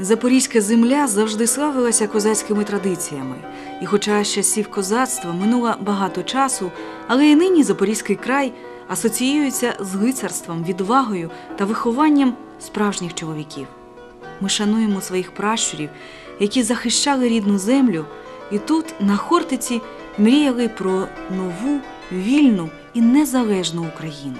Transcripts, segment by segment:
Запорізька земля завжди славилася козацькими традиціями, і хоча з часів козацтва минуло багато часу, але і нині Запорізький край асоціюється з лицарством, відвагою та вихованням справжніх чоловіків. Ми шануємо своїх пращурів, які захищали рідну землю, і тут, на Хортиці, мріяли про нову, вільну і незалежну Україну.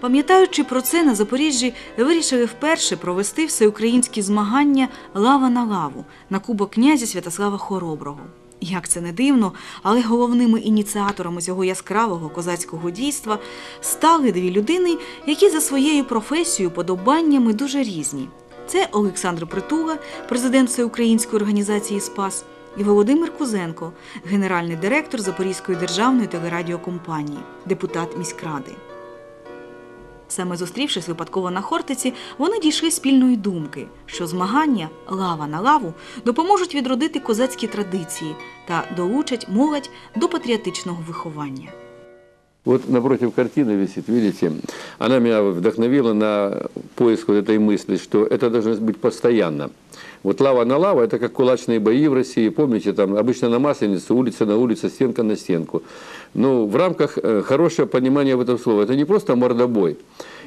Пам'ятаючи про це, на Запоріжжі вирішили вперше провести всеукраїнські змагання лава на лаву на кубок князя Святослава Хороброго. Як це не дивно, але головними ініціаторами цього яскравого козацького дійства стали дві людини, які за своєю професією подобаннями дуже різні. Це Олександр Притула, президент Всеукраїнської організації Спас, і Володимир Кузенко, генеральний директор Запорізької державної телерадіокомпанії, депутат міськради. Саме зустрівшись випадково на Хортиці, вони дійшли спільної думки, що змагання лава на лаву допоможуть відродити козацькі традиції та долучать молодь до патріотичного виховання. Вот напротив картины висит, видите, она меня вдохновила на поиск вот этой мысли, что это должно быть постоянно. Вот лава на лава, это как кулачные бои в России, помните, там обычно на Масленицу, улица на улицу, стенка на стенку. Ну, в рамках э, хорошего понимания в этом слова, это не просто мордобой,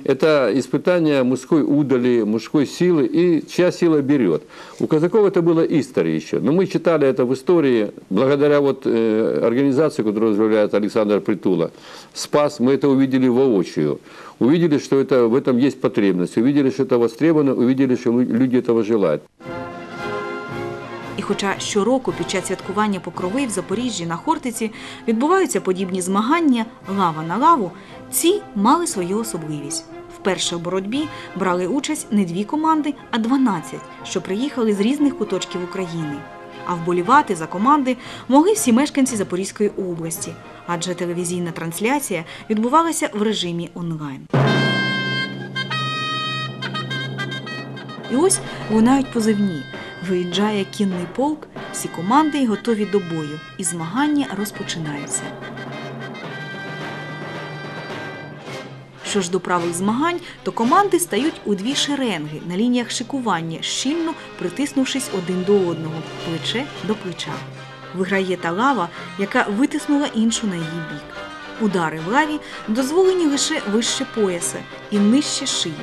это испытание мужской удали, мужской силы и чья сила берет. У казаков это было история еще, но мы читали это в истории, благодаря вот э, организации, которую возглавляет Александр Притула, «Спас», мы это увидели воочию. Увидели, что это, в этом есть потребность, увидели, что это востребовано, увидели, что лю- люди этого желают. Хоча щороку під час святкування покрови в Запоріжжі на Хортиці відбуваються подібні змагання лава на лаву, ці мали свою особливість. Вперше в боротьбі брали участь не дві команди, а 12, що приїхали з різних куточків України. А вболівати за команди могли всі мешканці Запорізької області, адже телевізійна трансляція відбувалася в режимі онлайн. І ось лунають позивні. Виїжджає кінний полк, всі команди готові до бою, і змагання розпочинаються. Що ж до правил змагань, то команди стають у дві шеренги на лініях шикування, щільно притиснувшись один до одного, плече до плеча. Виграє та лава, яка витиснула іншу на її бік. Удари в лаві дозволені лише вище пояса і нижче шиї.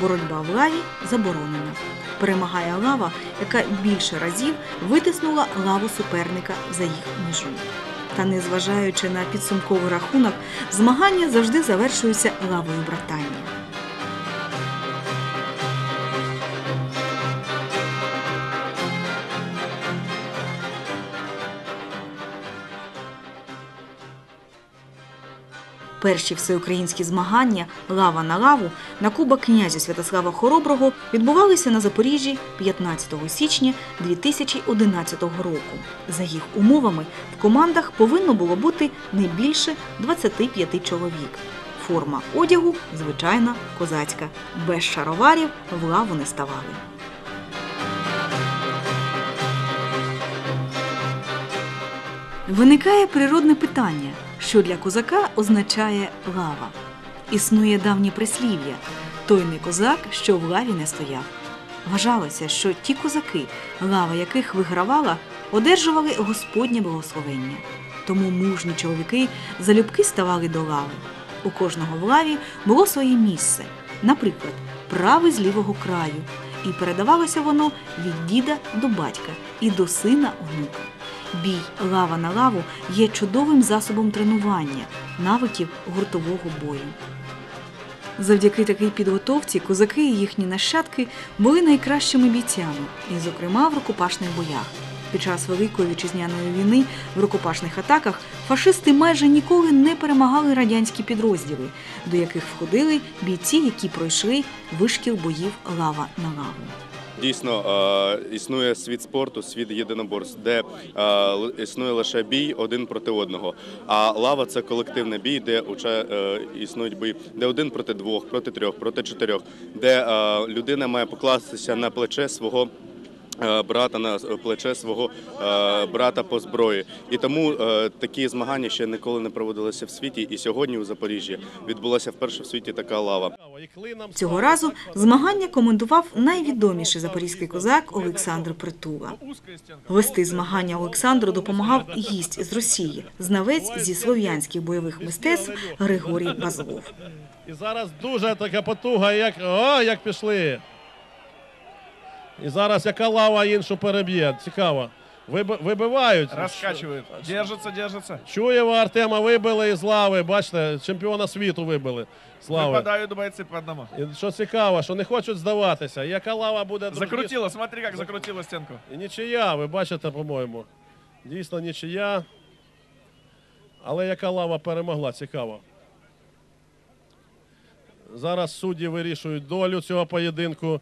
Боротьба в лаві заборонена. Перемагає лава, яка більше разів витиснула лаву суперника за їх межу. Та незважаючи на підсумковий рахунок, змагання завжди завершуються лавою братання. Перші всеукраїнські змагання лава на лаву на кубок князя Святослава Хороброго відбувалися на Запоріжжі 15 січня 2011 року. За їх умовами в командах повинно було бути не більше 25 чоловік. Форма одягу звичайна козацька. Без шароварів в лаву не ставали. Виникає природне питання, що для козака означає лава. Існує давнє прислів'я той не козак, що в лаві не стояв. Вважалося, що ті козаки, лава яких вигравала, одержували Господнє благословення. Тому мужні чоловіки залюбки ставали до лави. У кожного в лаві було своє місце, наприклад, правий з лівого краю, і передавалося воно від діда до батька і до сина онука. Бій лава на лаву є чудовим засобом тренування, навиків гуртового бою. Завдяки такій підготовці козаки і їхні нащадки були найкращими бійцями, і, зокрема, в рукопашних боях. Під час Великої вітчизняної війни в рукопашних атаках фашисти майже ніколи не перемагали радянські підрозділи, до яких входили бійці, які пройшли вишкіл боїв лава на лаву. Дійсно, е, існує світ спорту, світ єдиноборств, де е, існує лише бій один проти одного. А лава це колективний бій, де е, існують бої, де один проти двох, проти трьох, проти чотирьох, де людина має покластися на плече свого брата на плече свого е, брата по зброї. І тому е, такі змагання ще ніколи не проводилися в світі. І сьогодні у Запоріжжі відбулася вперше в світі така лава. Цього разу змагання коментував найвідоміший запорізький козак Олександр Притула. Вести змагання Олександру допомагав гість з Росії, знавець зі слов'янських бойових мистецтв Григорій Базлов. І зараз дуже така потуга, як о, як пішли. І зараз яка лава іншу переб'є. Цікаво. Виби- вибивають. Раскачивает. Держится, держится. Чуєва Артема вибили із лави. Бачите, чемпіона світу вибили з лави. Выпадают бойцы по одному. І що цікаво, що не хочуть здаватися. Яка лава буде дружніше? Закрутила, смотри, как закрутила стенку. І нічия, ви бачите, по-моєму. Дійсно нічия. Але яка лава перемогла, цікаво. Зараз судді вирішують долю цього поєдинку.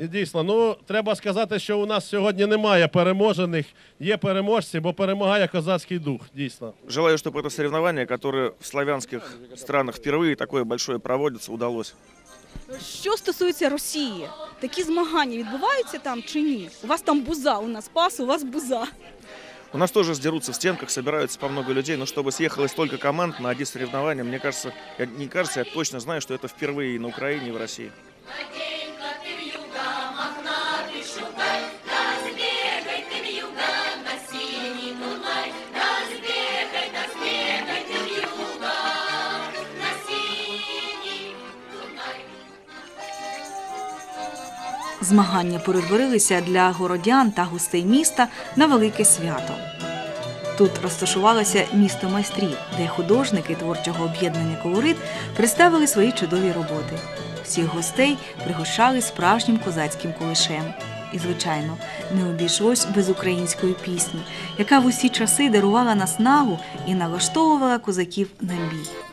І дійсно, ну треба сказати, що у нас сьогодні немає переможених, є переможці, бо перемагає козацький дух. Дійсно. Желаю, чтобы это соревнование, которое в славянских странах впервые такое большое проводится, удалось. Що стосується Росії, такі змагання відбуваються там чи ні? У вас там буза, у нас пас, у вас буза. У нас тоже сдерутся в стенках, собираются по много людей, но чтобы съехалось столько команд на одни соревнования, мне кажется, я, не кажется, я точно знаю, что это впервые и на Украине, и в России. Змагання перетворилися для городян та гостей міста на велике свято. Тут розташувалося місто майстрів, де художники творчого об'єднання колорит представили свої чудові роботи. Всіх гостей пригощали справжнім козацьким кулешем. І, звичайно, не обійшлось без української пісні, яка в усі часи дарувала наснагу і налаштовувала козаків на бій.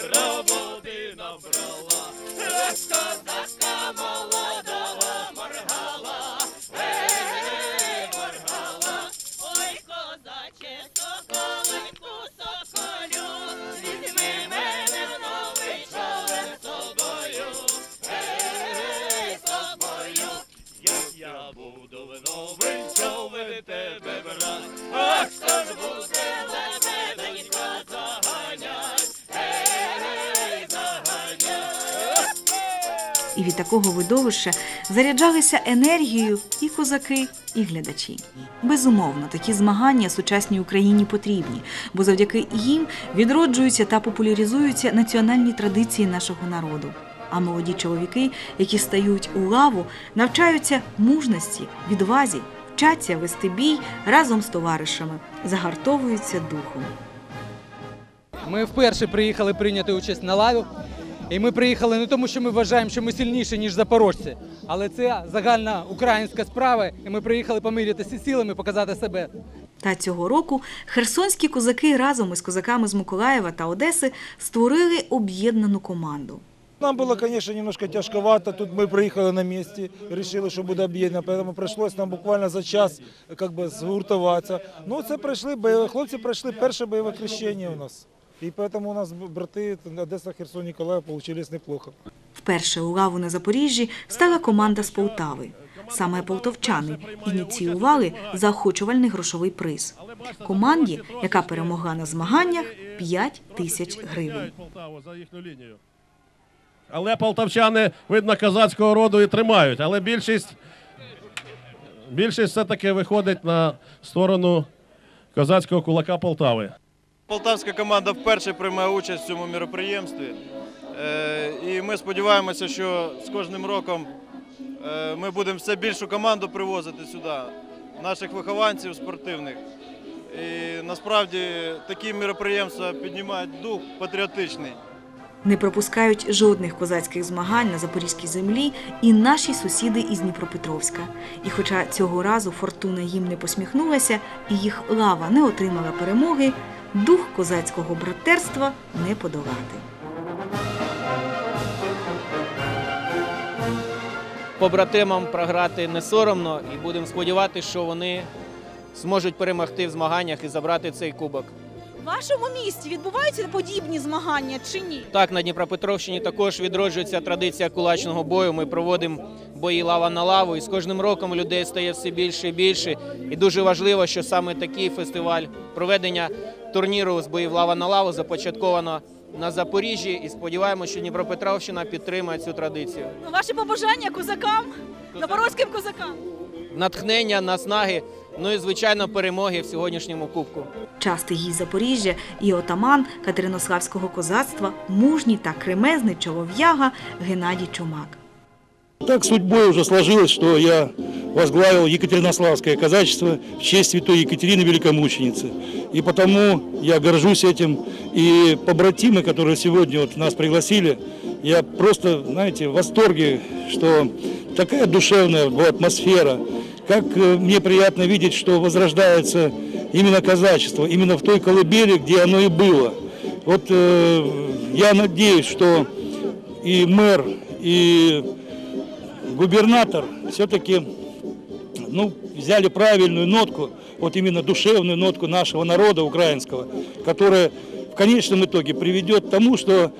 Ой, І від такого видовища заряджалися енергією і козаки, і глядачі. Безумовно, такі змагання сучасній Україні потрібні, бо завдяки їм відроджуються та популяризуються національні традиції нашого народу. А молоді чоловіки, які стають у лаву, навчаються мужності, відвазі, вчаться вести бій разом з товаришами, загартовуються духом. Ми вперше приїхали прийняти участь на лаві. І ми приїхали не тому, що ми вважаємо, що ми сильніші, ніж запорожці, але це загальна українська справа, і ми приїхали помірятися силами, показати себе. Та цього року херсонські козаки разом із козаками з Миколаєва та Одеси створили об'єднану команду. Нам было, конечно, немножко тяжковато. Тут мы приехали на месте, решили, що буде об'єднано, поэтому пришлось нам буквально за час как би, згуртуватися. Ну, це пройшли, бойові- хлопці пройшли перше бойове хрещення у нас. І поэтому у нас брати Одеса, Херсон, Ніколаїв получились неплохо. Вперше у лаву на Запоріжжі стала команда з Полтави. Саме полтовчани ініціювали заохочувальний грошовий приз. Команді, яка перемогла на змаганнях, 5 тисяч гривень. Полтаву за їхню лінію. Але полтавчани, видно, козацького роду і тримають. Але більшість, більшість все-таки виходить на сторону козацького кулака Полтави. Полтавська команда вперше приймає участь в цьому міроприємстві. Е, І ми сподіваємося, що з кожним роком е, ми будемо все більшу команду привозити сюди, наших вихованців спортивних. І насправді такі міроприємства піднімають дух патріотичний. Не пропускають жодних козацьких змагань на запорізькій землі і наші сусіди із Дніпропетровська. І хоча цього разу фортуна їм не посміхнулася і їх лава не отримала перемоги, дух козацького братерства не подолати. побратимам програти не соромно і будемо сподіватися, що вони зможуть перемогти в змаганнях і забрати цей кубок. Вашому місті відбуваються подібні змагання чи ні? Так, на Дніпропетровщині також відроджується традиція кулачного бою. Ми проводимо бої лава на лаву, і з кожним роком людей стає все більше і більше. І дуже важливо, що саме такий фестиваль проведення турніру з боїв лава на лаву започатковано на Запоріжжі. І сподіваємося, що Дніпропетровщина підтримає цю традицію. Ну, Ваші побажання козакам, запорозьким козакам. Натхнення, наснаги, ну і звичайно перемоги в сьогоднішньому кубку. Частий гість Запоріжжя і отаман Катеринославського козацтва, мужній та кремезний чолов'яга Геннадій Чумак. Так судьбой уже сложилось, что я возглавил Екатеринославское казачество в честь святой Екатерины Великомученицы. И потому я горжусь этим. И побратимы, которые сегодня вот нас пригласили, я просто, знаете, в восторге, что такая душевная была атмосфера. Как э, мне приятно видеть, что возрождается именно казачество, именно в той колыбели, где оно и было. Вот э, я надеюсь, что и мэр, и губернатор все-таки ну, взяли правильную нотку, вот именно душевную нотку нашего народа украинского, которая в конечном итоге приведет к тому, что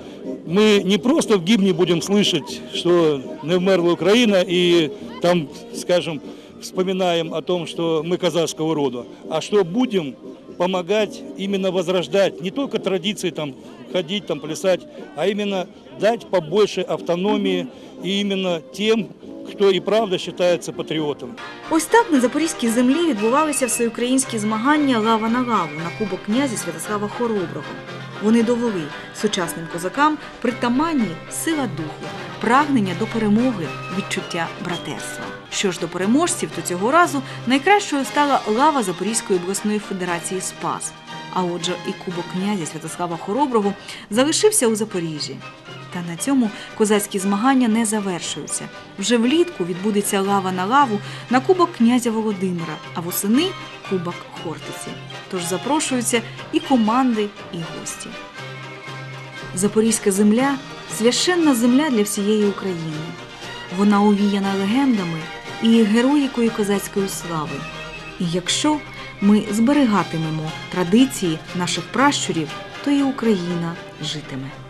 мы не просто в гимне будем слышать, что не вмерла Украина, и там, скажем, вспоминаем о том, что мы казахского рода, а что будем помогать именно возрождать не только традиции там ходить, там плясать, а именно дать побольше автономии и именно тем, кто и правда считается патриотом. Ось так на запорізькій землі відбувалися всеукраїнські змагання лава на лаву на кубок князя Святослава Хороброго. Вони довели сучасним козакам притаманні сила духу, прагнення до перемоги, відчуття братерства. Що ж до переможців, то цього разу найкращою стала лава Запорізької обласної федерації Спас. А отже, і кубок князя Святослава Хороброго залишився у Запоріжжі. Та на цьому козацькі змагання не завершуються. Вже влітку відбудеться лава на лаву на кубок князя Володимира, а восени кубок Хортиці. Тож запрошуються і команди, і гості. Запорізька земля священна земля для всієї України. Вона увіяна легендами і героїкою козацької слави. І якщо ми зберігатимемо традиції наших пращурів, то і Україна житиме.